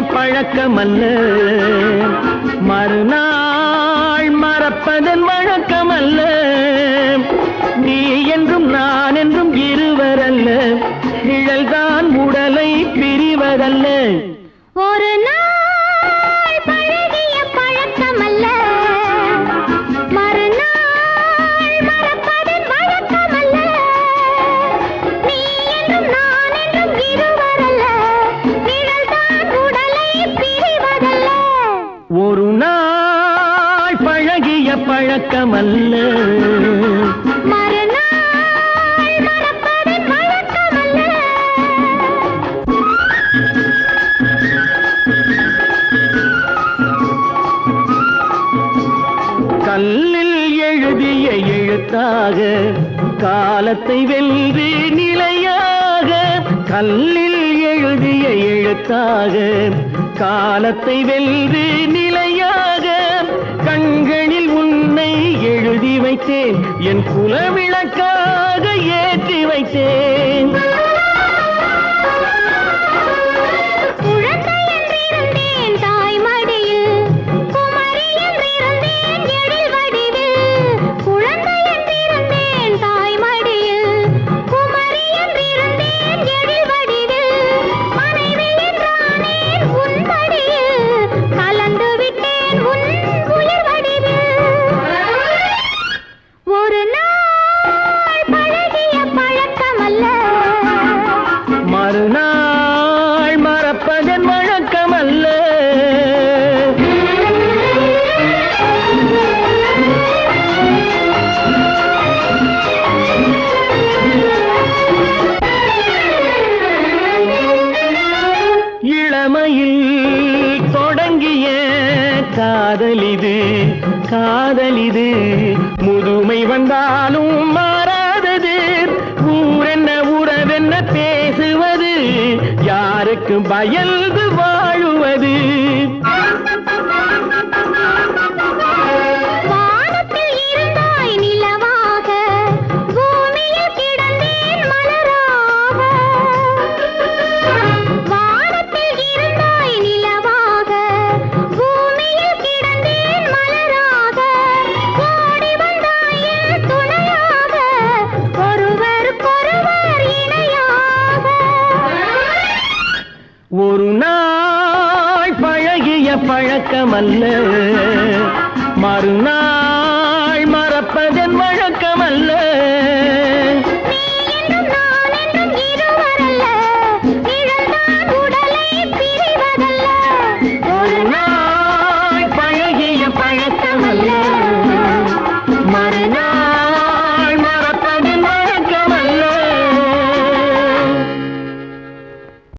பழக்கமல்ல. மறுநாள் மறப்பதன் வழக்கமல்ல. நீ என்றும் நான் என்றும் இருவரல்ல. நிழல்தான் உடலை பிரிவதல்ல. ஒரு ஒரு நாள் பழகிய பழக்கமல்ல. கல்லில் எழுதிய எழுத்தாக காலத்தை வென்று நிலையாக கல்லில் எழுதிய எழுத்தாக காலத்தை வென்று நிலையாக கண்களில் உன்னை எழுதி வைத்தேன். என் குலவிளக்காக ஏற்றி வைத்தேன். நான் வழக்கம் அல்ல இளமையில் தொடங்கிய காதலிது காதலிது. முதுமை வந்தாலும் பயந்து வா. நாள் பழகிய பழக்கமல்ல மறுநாள்